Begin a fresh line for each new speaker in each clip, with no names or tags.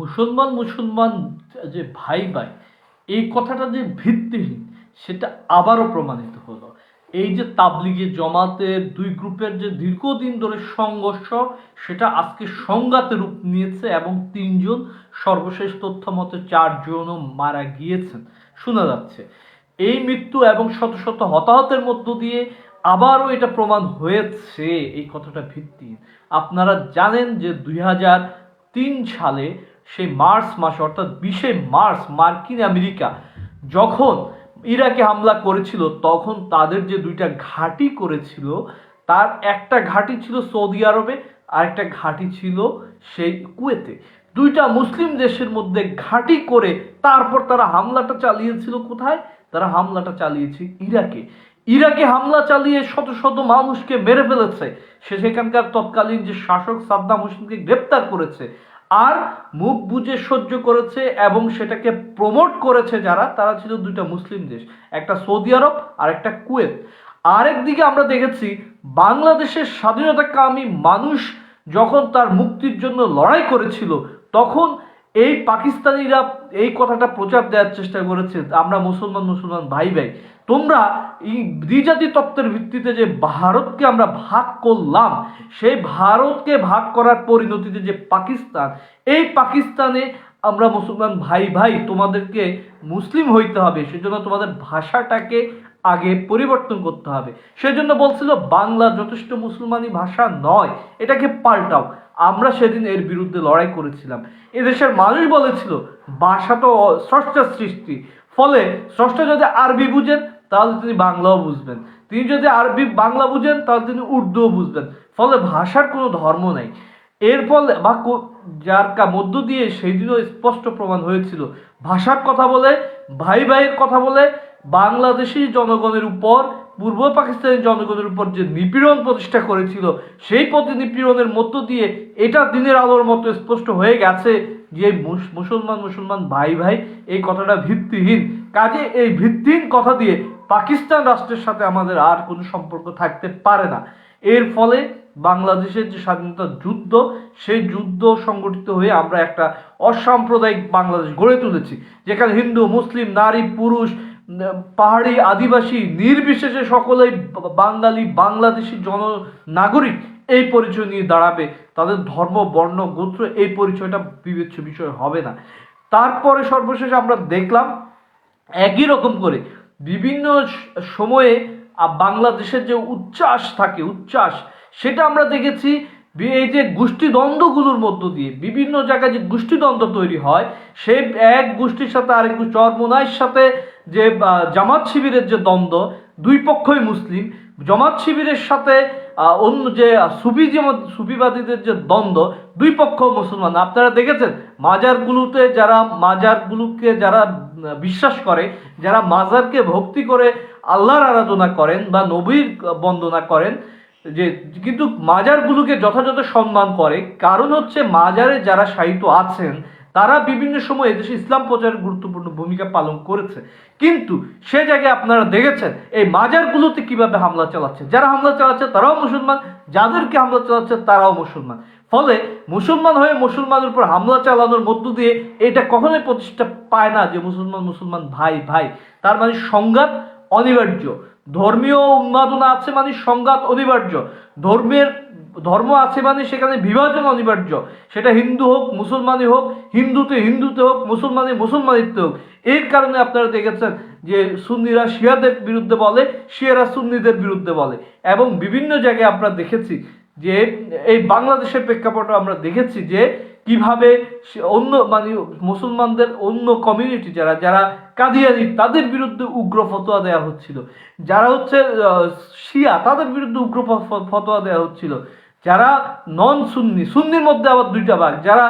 মুসলমান মুসলমান যে ভাই ভাই, এই কথাটা যে ভিত্তিহীন, সেটা আবারও প্রমাণিত হলো। এই যে তাবলিগে জমাতের দুই গ্রুপের যে দীর্ঘদিন ধরে সংঘর্ষ, সেটা আজকে সংঘাতে রূপ নিয়েছে এবং তিনজন সর্বশেষ তথ্য মতে চারজনও মারা গিয়েছেন। শোনা যাচ্ছে, এই মৃত্যু এবং শত শত হতাহতের মধ্য দিয়ে আবারও এটা প্রমাণ হয়েছে, এই কথাটা ভিত্তিহীন। আপনারা জানেন যে দুই হাজার তিন সালে সেই মার্চ মাসে, অর্থাৎ বিশে মার্চ মার্কিন আমেরিকা যখন ইরাকে হামলা করেছিল, তখন তাদের যে দুইটা ঘাঁটি করেছিল, তার একটা ঘাঁটি ছিল সৌদি আরবে, আর একটা ঘাঁটি ছিল সেই কুয়েতে। দুইটা মুসলিম দেশের মধ্যে ঘাঁটি করে তারপর তারা হামলাটা চালিয়েছিল কোথায়? তারা হামলাটা চালিয়েছে ইরাকে। ইরাকে হামলা চালিয়ে শত শত মানুষকে মেরে ফেলেছে। সে সেখানকার তৎকালীন যে শাসক সাদ্দাম হোসেনকে গ্রেপ্তার করেছে। আর মুখ বুঝে সহ্য করেছে এবং সেটাকে প্রমোট করেছে যারা, তারা ছিল দুইটা মুসলিম দেশ, একটা সৌদি আরব আর একটা কুয়েত। আরেক দিকে আমরা দেখেছি বাংলাদেশের স্বাধীনতাকামী মানুষ যখন তার মুক্তির জন্য লড়াই করেছিল, তখন এই পাকিস্তানিরা এই কথাটা প্রচার দেওয়ার চেষ্টা করেছে, আমরা মুসলমান মুসলমান ভাই ভাই তোমরা এই দ্বিজাতি তত্ত্বের ভিত্তিতে যে ভারতকে আমরা ভাগ করলাম, সেই ভারতকে ভাগ করার পরিণতিতে যে পাকিস্তান, এই পাকিস্তানে আমরা মুসলমান ভাই ভাই তোমাদেরকে মুসলিম হইতে হবে, সেজন্য তোমাদের ভাষাটাকে আগে পরিবর্তন করতে হবে। সেজন্য বলছিল, বাংলা যথেষ্ট মুসলমানি ভাষা নয়, এটাকে পাল্টাও। আমরা সেদিন এর বিরুদ্ধে লড়াই করেছিলাম। এদেশের মানুষ বলেছিল, ভাষা তো স্রষ্টার সৃষ্টি। ফলে স্রষ্টা যদি আরবি বুঝেন তাহলে তিনি বাংলাও বুঝবেন। তিনি যদি আরবি বাংলা বুঝেন, তাহলে তিনি উর্দুও বুঝবেন। ফলে ভাষার কোনো ধর্ম নাই। এর ফলে বা যার কা মধ্য দিয়ে সেই দিনও স্পষ্ট প্রমাণ হয়েছিল। ভাষার কথা বলে, ভাই ভাইয়ের কথা বলে, বাংলাদেশি জনগণের উপর, পূর্ব পাকিস্তানি জনগণের উপর যে নিপীড়ন প্রতিষ্ঠা করেছিল, সেই প্রতি নিপীড়নের মধ্য দিয়ে এটা দিনের আলোর মতো স্পষ্ট হয়ে গেছে যে মুস- মুসলমান মুসলমান ভাই ভাই এই কথাটা ভিত্তিহীন। কাজে এই ভিত্তিহীন কথা দিয়ে পাকিস্তান রাষ্ট্রের সাথে আমাদের আর কোনো সম্পর্ক থাকতে পারে না। এর ফলে বাংলাদেশের যে স্বাধীনতা যুদ্ধ, সেই যুদ্ধ সংগঠিত হয়ে আমরা একটা অসাম্প্রদায়িক বাংলাদেশ গড়ে তুলেছি। যেখানে হিন্দু, মুসলিম, নারী, পুরুষ, পাহাড়ি, আদিবাসী, নির্বিশেষে সকলেই বাঙালি, বাংলাদেশি জন নাগরিক এই পরিচয় নিয়ে দাঁড়াবে। তাদের ধর্ম, বর্ণ, গোত্র এই পরিচয়টা বিবেচ্য বিষয় হবে না। তারপরে সর্বশেষ আমরা দেখলাম একই রকম করে বিভিন্ন সময়ে বাংলাদেশের যে উচ্ছ্বাস থাকে, উচ্ছ্বাস, সেটা আমরা দেখেছি এই যে গোষ্ঠীদ্বন্দ্বগুলোর মধ্য দিয়ে, বিভিন্ন জায়গায় যে গোষ্ঠীদ্বন্দ্ব তৈরি হয় সেই এক গোষ্ঠীর সাথে আরেক চরমোনাইয়ের সাথে যে জামাত শিবিরের যে দ্বন্দ্ব, দুই পক্ষই মুসলিম জামাত শিবিরের সাথে অন্য যে সুফি সুফিবাদীদের যে দ্বন্দ্ব, দুই পক্ষ মুসলমান। আপনারা দেখেছেন, মাজারগুলোতে যারা, মাজারগুলোকে যারা বিশ্বাস করে, যারা মাজারকে ভক্তি করে আল্লাহর আরাধনা করেন বা নবীর বন্দনা করেন, যে, কিন্তু মাজারগুলোকে যথাযথ সম্মান করে, কারণ হচ্ছে মাজারে যারা সাহিত্য আছেন তারা বিভিন্ন সময় এদেশে ইসলাম প্রচারের গুরুত্বপূর্ণ ভূমিকা পালন করেছে। কিন্তু সে জায়গায় আপনারা দেখেছেন, এই মাজারগুলোতে কীভাবে হামলা চালাচ্ছে? যারা হামলা চালাচ্ছে তারাও মুসলমান, যাদেরকে হামলা চালাচ্ছে তারাও মুসলমান। ফলে মুসলমান হয়ে মুসলমানের উপর হামলা চালানোর মধ্য দিয়ে এটা কখনোই প্রতিষ্ঠা পায় না যে মুসলমান মুসলমান ভাই ভাই। তার মানে সংঘাত অনিবার্য। ধর্মীয় উন্মাদনা আছে মানে সংঘাত অনিবার্য। ধর্মের ধর্ম আছে মানে সেখানে বিভাজন অনিবার্য। সেটা হিন্দু হোক, মুসলমানই হোক, হিন্দুতে হিন্দুতে হোক, মুসলমানে মুসলমানিত্বে হোক। এর কারণে আপনারা দেখেছেন যে সুন্নিরা শিয়াদের বিরুদ্ধে বলে, শিয়ারা সুন্নিদের বিরুদ্ধে বলে। এবং বিভিন্ন জায়গায় আমরা দেখেছি যে, এই বাংলাদেশের প্রেক্ষাপটে আমরা দেখেছি যে, কীভাবে অন্য মানে মুসলমানদের অন্য কমিউনিটি যারা যারা কাদিয়ানি, তাদের বিরুদ্ধে উগ্র ফতোয়া দেওয়া হচ্ছিল। যারা হচ্ছে শিয়া, তাদের বিরুদ্ধে উগ্র ফতোয়া দেওয়া হচ্ছিল। যারা নন সুন্নি সুন্নির মধ্যে আবার দুইটা ভাগ, যারা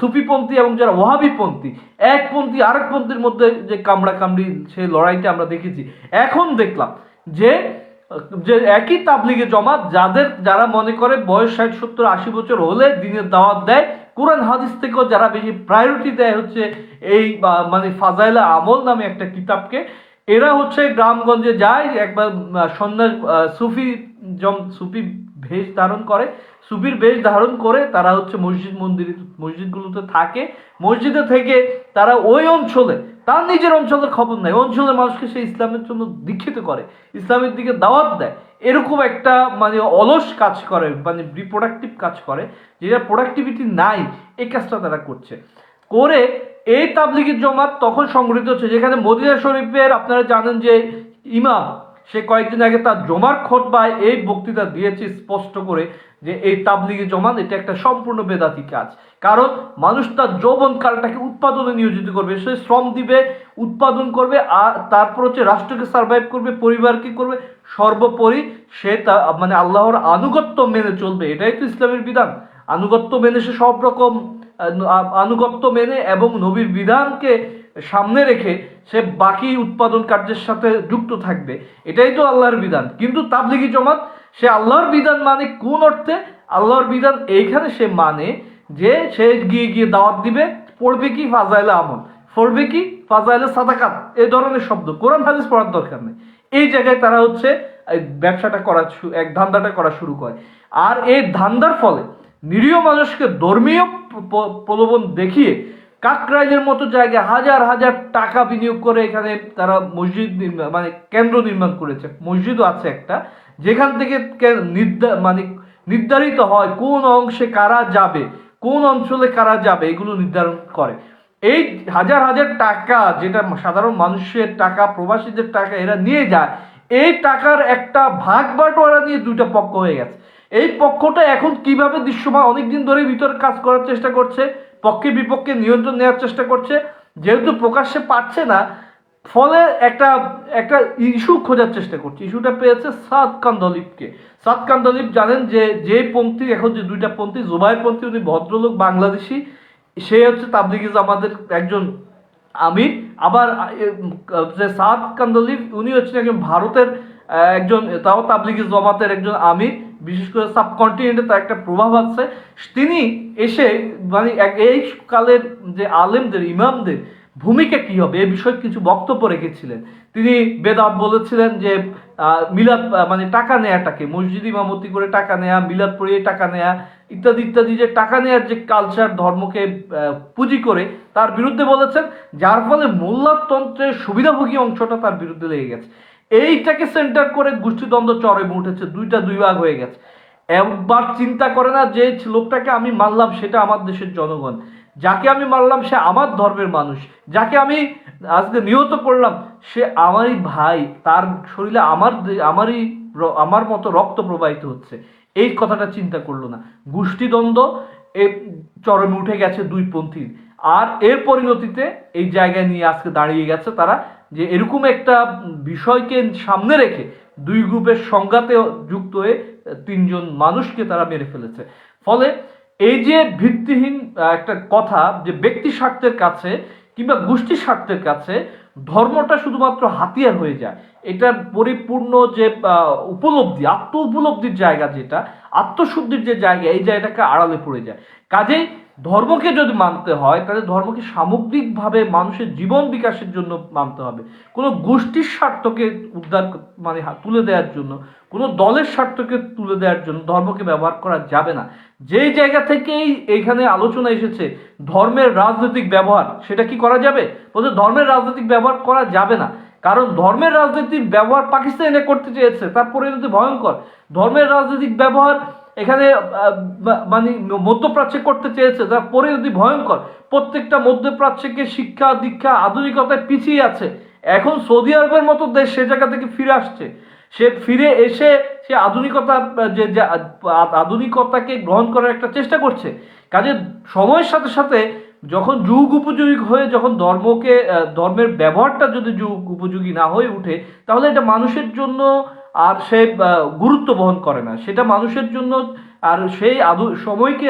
সুফিপন্থী এবং যারা ওহাবিপন্থী একপন্থী আরেকপন্থীর মধ্যে যে কামড়া কামড়ি সেই লড়াইটা আমরা দেখেছি। এখন দেখলাম যে যে একই তাবলিগে জমাত, যাদের, যারা মনে করে বয়স ষাট, সত্তর, আশি বছর হলে দিনের দাওয়াত দেয়, কোরআন হাদিস থেকেও যারা বেশি প্রায়োরিটি দেয় হচ্ছে এই মানে ফাজাইলা আমল নামে একটা কিতাবকে, এরা হচ্ছে গ্রামগঞ্জে যায়, একবার সন্ন্যাস সুফি, জম, সুফি ভেষ ধারণ করে সুফির বেশ ধারণ করে, তারা হচ্ছে মসজিদ মন্দির, মসজিদগুলোতে থাকে। মসজিদে থেকে তারা ওই অঞ্চলে, তার নিজের অঞ্চলের খবর নেয় অঞ্চলের মানুষকে সে ইসলামের জন্য দীক্ষিত করে, ইসলামের দিকে দাওয়াত দেয়। এরকম একটা মানে অলস কাজ করে মানে রিপ্রোডাক্টিভ কাজ করে, যেটা প্রোডাক্টিভিটি নাই, এই কাজটা তারা করছে। করে এই তাবলিগের জমাত তখন সংগঠিত হচ্ছে, যেখানে মদিনা শরীফের আপনারা জানেন যে ইমাম সে কয়েকদিন আগে তার জমার খোটবায় এই বক্তৃতা দিয়েছে স্পষ্ট করে যে এই তাবলিগি জমান এটা একটা সম্পূর্ণ বেদাতি কাজ। কারণ মানুষ তার যৌবন কালটাকে উৎপাদনে নিয়োজিত করবে, সে শ্রম দিবে, উৎপাদন করবে, আর তারপর হচ্ছে রাষ্ট্রকে সার্ভাইভ করবে, পরিবারকে করবে, সর্বোপরি সে তা মানে আল্লাহর আনুগত্য মেনে চলবে। এটাই তো ইসলামের বিধান। আনুগত্য মেনে সে সব রকম আনুগত্য মেনে এবং নবীর বিধানকে সামনে রেখে সে বাকি উৎপাদন কার্যের সাথে যুক্ত থাকবে। এটাই তো আল্লাহর বিধান। কিন্তু তাবলিগি জমাত, সে আল্লাহর বিধান মানে কোন অর্থে? আল্লাহর বিধান এইখানে সে মানে যে সে গিয়ে গিয়ে দাওয়াত দিবে, পড়বে কি ফাজাইলে আমল, পড়বে কি ফাজাইলে সাদাকাত এই ধরনের শব্দ। কোরআন হাদিস পড়ার দরকার নেই। এই জায়গায় তারা হচ্ছে ব্যবসাটা করা এক ধান্দাটা করা শুরু করে। আর এই ধান্দার ফলে নিরীহ মানুষকে ধর্মীয় প্রলোভন দেখিয়ে কাকরাইলের মতো জায়গায় হাজার হাজার টাকা বিনিয়োগ করে এখানে তারা মসজিদ নির্মাণ মানে কেন্দ্র নির্মাণ করেছে। মসজিদও আছে একটা। যেখান থেকে মানে নির্ধারিত হয় কোন অংশে কারা যাবে, কোন অঞ্চলে কারা যাবে, এগুলো নির্ধারণ করে। এই হাজার হাজার টাকা যেটা সাধারণ মানুষের টাকা, প্রবাসীদের টাকা এরা নিয়ে যায়, এই টাকার একটা ভাগ বাটোয়ারা নিয়ে দুইটা পক্ষ হয়ে গেছে। এই পক্ষটা এখন কীভাবে দৃশ্যমান, অনেকদিন ধরে ভিতরে কাজ করার চেষ্টা করছে পক্ষে বিপক্ষে নিয়ন্ত্রণ নেওয়ার চেষ্টা করছে। যেহেতু প্রকাশ্যে পাচ্ছে না, ফলে একটা একটা ইস্যু খোঁজার চেষ্টা করছে। ইস্যুটা পেয়েছে সাদ কান্দলিপকে। সাদ কান্দলিপ জানেন যে যে পন্থী, এখন যে দুইটা পন্থী জুবাইর পন্থী, উনি ভদ্রলোক, বাংলাদেশি, সে হচ্ছে তাবলিগি জামাতের একজন আমি আবার যে সাদ কান্দলিপ, উনি হচ্ছেন একজন ভারতের একজন, তাও তাবলিগি জমাতের একজন আমির। বিশেষ করে সাবকন্টিনেন্টে তার একটা প্রভাব আছে। তিনি এসে মানে এই কালের যে আলেমদের, ইমামদের ভূমিকা কি হবে এ বিষয়ে কিছু বক্তব্য রেখেছিলেন। তিনি বেদাত বলেছিলেন যে মিলাদ মানে টাকা নেয়াটাকে, মসজিদ ইমামতি করে টাকা নেয়া, মিলাদ পড়িয়ে টাকা নেয়া, ইত্যাদি ইত্যাদি, যে টাকা নেয়ার যে কালচার ধর্মকে পুঁজি করে তার বিরুদ্ধে বলেছেন, যার ফলে মোল্লাতন্ত্রের সুবিধাভোগী অংশটা তার বিরুদ্ধে লেগে গেছে। এইটাকে সেন্টার করে গোষ্ঠীদ্বন্দ্ব চরমে উঠেছে, দুইটা দুই ভাগ হয়ে গেছে। একবার চিন্তা করে না যে লোকটাকে আমি মানলাম সেটা আমার দেশের জনগণ। যাকে আমি মারলাম সে আমার ধর্মের মানুষ। যাকে আমি আজকে নিহত করলাম, সে আমারই ভাই। তার শরীরে আমার আমারই আমার মতো রক্ত প্রবাহিত হচ্ছে। এই কথাটা চিন্তা করল না। গোষ্ঠীদ্বন্দ্ব এ চরমে উঠে গেছে দুই পন্থীর আর এর পরিণতিতে এই জায়গায় নিয়ে আজকে দাঁড়িয়ে গেছে তারা যে এরকম একটা বিষয়কে সামনে রেখে দুই গ্রুপের সংঘাতে যুক্ত হয়ে তিনজন মানুষকে তারা মেরে ফেলেছে। ফলে এই যে ভিত্তিহীন একটা কথা যে ব্যক্তি স্বার্থের কাছে কিংবা গোষ্ঠী স্বার্থের কাছে ধর্মটা শুধুমাত্র হাতিয়ার হয়ে যায়, এটার পরিপূর্ণ যে উপলব্ধি আত্ম উপলব্ধির জায়গা যেটা, আত্মশুদ্ধির যে জায়গা, এই জায়গাটাকে আড়ালে পড়ে যায়। কাজেই ধর্মকে যদি মানতে হয়, তাহলে ধর্মকে সামগ্রিকভাবে মানুষের জীবন বিকাশের জন্য মানতে হবে। কোনো গোষ্ঠীর স্বার্থকে উদ্ধার মানে তুলে দেওয়ার জন্য, কোনো দলের স্বার্থকে তুলে দেওয়ার জন্য ধর্মকে ব্যবহার করা যাবে না। যেই জায়গা থেকেই এখানে আলোচনা এসেছে, ধর্মের রাজনৈতিক ব্যবহার, সেটা কি করা যাবে? বলতে ধর্মের রাজনৈতিক ব্যবহার করা যাবে না। কারণ ধর্মের রাজনীতির ব্যবহার পাকিস্তানে করতে চেয়েছে তার পরিণতি ভয়ঙ্কর। ধর্মের রাজনৈতিক ব্যবহার এখানে মানে মধ্যপ্রাচ্যে করতে চেয়েছে তার যদি ভয়ঙ্কর। প্রত্যেকটা মধ্যপ্রাচ্যকে শিক্ষা, দীক্ষা, আধুনিকতায় পিছিয়ে আছে। এখন সৌদি আরবের মতো দেশ সে জায়গা থেকে ফিরে আসছে। সে ফিরে এসে সে আধুনিকতা যে যে আধুনিকতাকে গ্রহণ করার একটা চেষ্টা করছে। কাজে সময়ের সাথে সাথে যখন যুগ উপযোগী হয়ে, যখন ধর্মকে ধর্মের ব্যবহারটা যদি যুগ উপযোগী না হয়ে উঠে, তাহলে এটা মানুষের জন্য আর সে গুরুত্ব বহন করে না। সেটা মানুষের জন্য আর সেই আধু সময়কে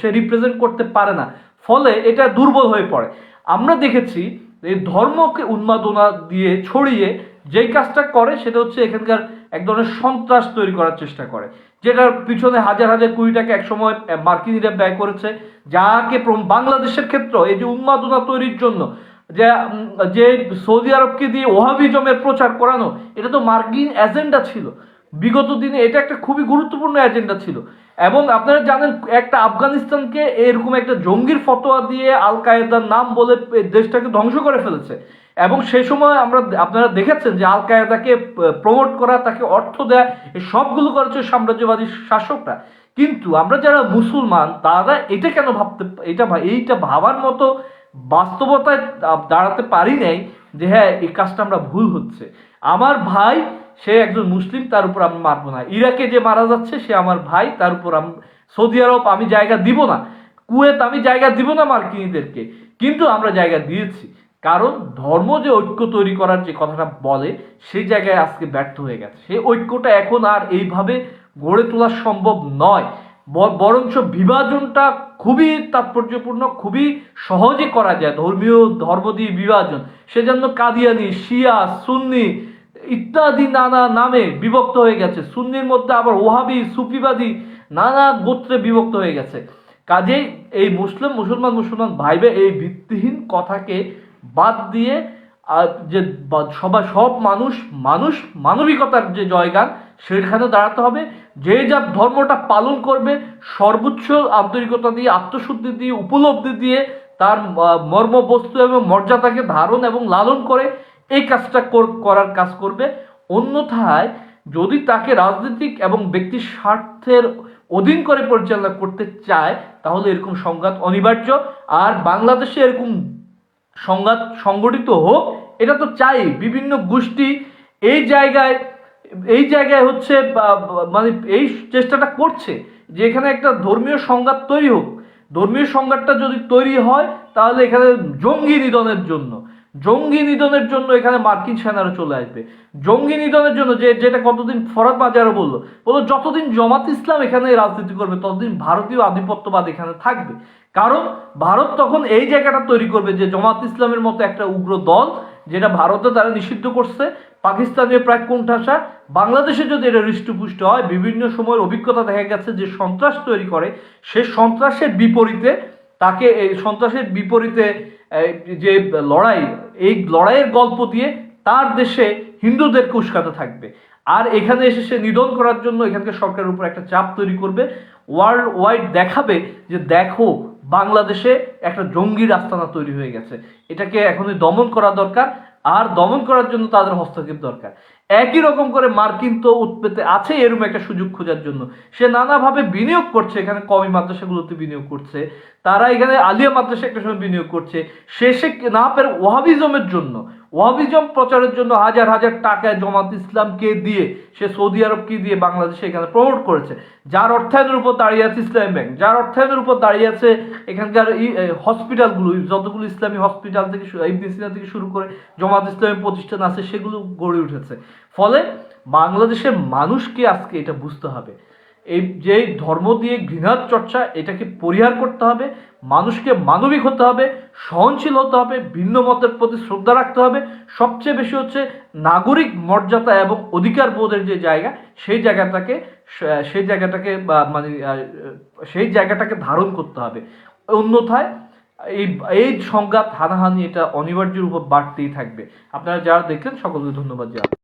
সে রিপ্রেজেন্ট করতে পারে না। ফলে এটা দুর্বল হয়ে পড়ে। আমরা দেখেছি এই ধর্মকে উন্মাদনা দিয়ে ছড়িয়ে যেই কাজটা করে, সেটা হচ্ছে এখানকার এক ধরনের সন্ত্রাস তৈরি করার চেষ্টা করে। যেটার পিছনে হাজার হাজার কোটি টাকা একসময় মার্কিনিরা ব্যয় করেছে। যাকে বাংলাদেশের ক্ষেত্র এই যে উন্মাদনা তৈরির জন্য যে যে সৌদি আরবকে দিয়ে ওহাবিজমের প্রচার করানো, এটা তো মার্কিন এজেন্ডা ছিল। বিগত দিনে এটা একটা খুবই গুরুত্বপূর্ণ এজেন্ডা ছিল। এবং আপনারা জানেন, একটা আফগানিস্তানকে এরকম একটা জঙ্গির ফতোয়া দিয়ে আল কায়েদার নাম বলে দেশটাকে ধ্বংস করে ফেলেছে। এবং সেই সময় আমরা আপনারা দেখেছেন যে আল কায়েদাকে প্রমোট করা, তাকে অর্থ দেয়া সবগুলো করেছে সাম্রাজ্যবাদী শাসকরা। কিন্তু আমরা যারা মুসলমান, তারা এটা কেন ভাবতে, এটা এইটা ভাবার মতো বাস্তবতায় দাঁড়াতে পারি নাই যে হ্যাঁ এই কাজটা আমরা ভুল হচ্ছে। আমার ভাই, সে একজন মুসলিম, তার উপর আমি মারবো না। ইরাকে যে মারা যাচ্ছে, সে আমার ভাই, তার উপর আমি, সৌদি আরব আমি জায়গা দিব না। কুয়েত আমি জায়গা দিব না মার্কিনীদেরকে। কিন্তু আমরা জায়গা দিয়েছি। কারণ ধর্ম যে ঐক্য তৈরি করার যে কথাটা বলে সেই জায়গায় আজকে ব্যর্থ হয়ে গেছে। সেই ঐক্যটা এখন আর এইভাবে গড়ে তোলা সম্ভব নয়। বরঞ্চ বিভাজনটা খুবই তাৎপর্যপূর্ণ, খুবই সহজে করা যায়। ধর্মীয় ধর্ম দিয়ে বিভাজন। সেজন্য কাদিয়ানি, শিয়া, সুন্নি ইত্যাদি নানা নামে বিভক্ত হয়ে গেছে। সুন্নির মধ্যে আবার ওহাবি, সুফিবাদী নানা গোত্রে বিভক্ত হয়ে গেছে। কাজেই এই মুসলিম, মুসলমান মুসলমান ভাইবে এই ভিত্তিহীন কথাকে বাদ দিয়ে যে সবাই, সব মানুষ মানুষ, মানবিকতার যে জয়গান সেখানে দাঁড়াতে হবে। যে যার ধর্মটা পালন করবে, সর্বোচ্চ আন্তরিকতা দিয়ে, আত্মশুদ্ধি দিয়ে, উপলব্ধি দিয়ে, তার মর্মবস্তু এবং মর্যাদাকে ধারণ এবং লালন করে এই কাজটা করার কাজ করবে। অন্যথায় যদি তাকে রাজনৈতিক এবং ব্যক্তি স্বার্থের অধীন করে পরিচালনা করতে চায়, তাহলে এরকম সংঘাত অনিবার্য। আর বাংলাদেশে এরকম সংঘাত সংগঠিত হোক, এটা তো চাই। বিভিন্ন গোষ্ঠী এই জায়গায় এই জায়গায় হচ্ছে মানে এই চেষ্টাটা করছে যে এখানে একটা ধর্মীয় সংঘাত তৈরি হোক। ধর্মীয় সংঘাতটা যদি তৈরি হয়, তাহলে এখানে জঙ্গি নিধনের জন্য। জঙ্গি নিধনের জন্য এখানে মার্কিন সেনারা চলে আসবে। জঙ্গি নিধনের জন্য যে যেটা কতদিন ফরাদ বাজারও বলল। বলল, যতদিন জমাত ইসলাম এখানে রাজনীতি করবে, ততদিন ভারতীয় আধিপত্যবাদ এখানে থাকবে। কারণ ভারত তখন এই জায়গাটা তৈরি করবে যে, জমাত ইসলামের মতো একটা উগ্র দল যেটা ভারতে তারা নিষিদ্ধ করছে, পাকিস্তানের প্রায় কোণঠাসা, বাংলাদেশে যদি এটা হৃষ্টপুষ্ট হয়, বিভিন্ন সময়ের অভিজ্ঞতা দেখা গেছে যে সন্ত্রাস তৈরি করে। সে সন্ত্রাসের বিপরীতে তাকে এই সন্ত্রাসের বিপরীতে যে লড়াই, এই লড়াইয়ের গল্প দিয়ে তার দেশে হিন্দুদেরকে উস্কাতে থাকবে। আর এখানে এসে সে নিধন করার জন্য এখানকার সরকারের উপর একটা চাপ তৈরি করবে। ওয়ার্ল্ড ওয়াইড দেখাবে যে দেখো, বাংলাদেশে একটা জঙ্গির আস্তানা তৈরি হয়ে গেছে। এটাকে এখনই দমন করা দরকার। আর দমন করার জন্য তাদের হস্তক্ষেপ দরকার। একই রকম করে মার্কিন তো উৎপেতে আছে এরকম একটা সুযোগ খোঁজার জন্য। সে নানাভাবে বিনিয়োগ করছে, এখানে কমি মাদ্রাসাগুলোতে বিনিয়োগ করছে। তারা এখানে আলিয়া মাদ্রাসা একটা সময় বিনিয়োগ করছে। শেষে না পেরে ওয়াহাবিজমের জন্য ওয়াহাবিজম প্রচারের জন্য হাজার হাজার টাকায় জমাত ইসলামকে দিয়ে, সে সৌদি আরবকে দিয়ে বাংলাদেশে এখানে প্রমোট করেছে? যার অর্থায়নের উপর দাঁড়িয়ে আছে ইসলাম ব্যাংক, যার অর্থায়নের উপর দাঁড়িয়ে আছে এখানকার হসপিটালগুলো যতগুলো ইসলামী হসপিটাল থেকে ইবনে সিনা থেকে শুরু করে জমাত ইসলামী প্রতিষ্ঠান আছে, সেগুলো গড়ে উঠেছে। ফলে বাংলাদেশের মানুষকে আজকে এটা বুঝতে হবে। এই যে ধর্ম দিয়ে ঘৃণার চর্চা, এটাকে পরিহার করতে হবে, মানুষকে মানবিক হতে হবে, সহনশীল হতে হবে, ভিন্ন মতের প্রতি শ্রদ্ধা রাখতে হবে। সবচেয়ে বেশি হচ্ছে নাগরিক মর্যাদা এবং অধিকার বোধের যে জায়গা, সেই জায়গাটাকে সেই জায়গাটাকে বা মানে সেই জায়গাটাকে ধারণ করতে হবে। অন্যথায় এই এই সংঘাত, হানাহানি, এটা অনিবার্যের উপর বাড়তেই থাকবে। আপনারা যারা দেখলেন, সকলকে ধন্যবাদ জানাই।